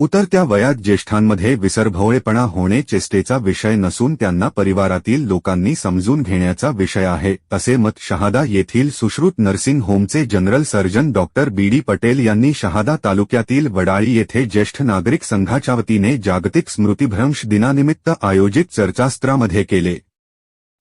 उतरत्या वयात ज्येष्ठांमध्ये विसरभोळेपणा होणे चेष्टेचा विषय नसून त्यांना परिवारातील लोकांनी समजून घेण्याचा विषय आहे. असे मत शहादा येथील Sushrut nursing होमचे general surgeon doctor B. D. Patel यांनी शहादा तालुक्यातील वडाळी येथे ज्येष्ठ नागरिक संघाच्या वतीने जागतिक स्मृतिभ्रंश दिनानिमित्त आयोजित चर्चास्त्रामध्ये केले.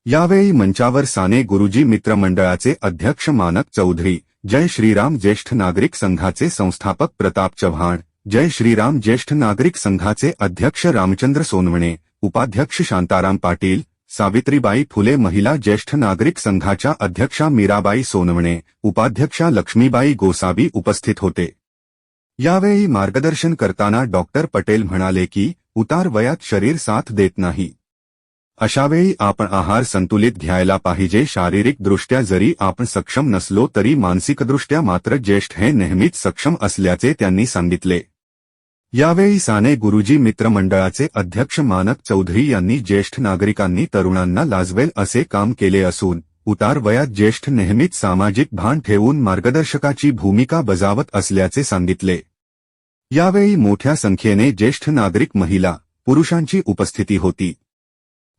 यावेळी मंचावर साने गुरुजी मित्रमंडळाचे अध्यक्ष मानक चौधरी जय श्रीराम ज्येष्ठ नागरिक संघाचे संस्थापक प्रताप चव्हाण जय श्रीराम ज्येष्ठ नागरिक संघाचे अध्यक्ष रामचंद्र सोनवणे उपाध्यक्ष शांताराम पाटील सावित्रीबाई फुले महिला ज्येष्ठ नागरिक संघाच्या अध्यक्षा मीराबाई सोनवणे उपाध्यक्षा लक्ष्मीबाई गोसावी उपस्थित होते. यावेळी मार्गदर्शन करताना डॉक्टर पटेल म्हणाले की उतार वयात शरीर साथ देत नाही. अशावेळी आपण आहार संतुलित घ्यायला पाहिजे शारीरिकदृष्ट्या जरी आपण सक्षम नसलो तरी मानसिकदृष्ट्या मात्र ज्येष्ठ हे नेहमीच सक्षम असल्याचे त्यांनी सांगितले. यावेळी साने गुरुजी मित्रमंडळाचे अध्यक्ष मानक चौधरी यांनी ज्येष्ठ नागरिकांनी तरुणांना लाजवेल असे काम केले असून उतार वयात ज्येष्ठ नेहमीच सामाजिक भान ठेवून मार्गदर्शकाची भूमिका बजावत असल्याचे सांगितले. यावेळी मोठ्या संख्येने ज्येष्ठ नागरिक महिला पुरुषांची उपस्थिती होती.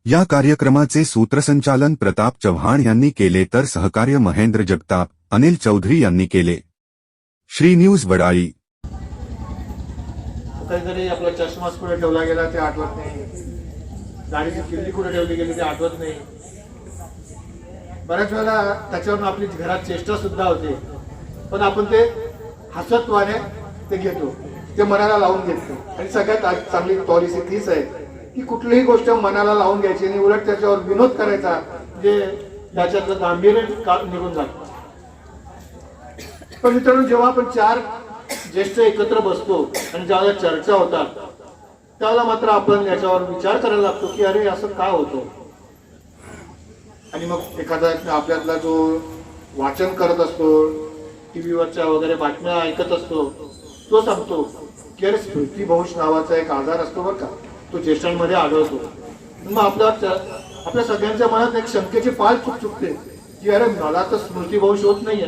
या कार्यक्रमाचे सूत्रसंचालन प्रताप चव्हाण यांनी केले तर सहकार्य महेंद्र जगताप अनिल चौधरी यांनी केले. श्री न्यूज वडाळी कधीतरी आपला चष्माच कुठे ठेवला गेला ते आठवत नाही. गाडीची किल्ली कुठे ठेवली गेली ते आठवत नाही. बऱ्याच वेळेला त्याच्यावरून आपली घरात चेष्टा सुद्धा होते. पण आपण ते हसत्वाने ते घेतो. ते मनाला लावून घेतो. आणि सगळ्यात चांगली पॉलिसी तीच आहे. की कुठलीही गोष्ट मनाला लावून घ्यायची आणि उलट त्याच्यावर विनोद करायचा जे त्याच्यातलं गांभीर्य निघून जात. पण मित्रांनो जेव्हा आपण चार ज्येष्ठ एकत्र बसतो आणि ज्यावेळेला चर्चा होतात त्यावेळेला मात्र आपण याच्यावर विचार करायला लागतो की अरे असं का होतं? आणि मग एखादा आपल्यातला जो वाचन करत असतो टीव्हीवरच्या वगैरे बातम्या ऐकत असतो तो सांगतो की अरे स्मृतिभ्रंश नावाचा एक आजार असतो बरं का तो ज्येष्ठांमध्ये आढळतो. मग आपल्या आपल्या सगळ्यांच्या मनात एक शंकेची पाल चुक चुकते की अरे मला तर स्मृतिभ्रंश होत नाहीये ना.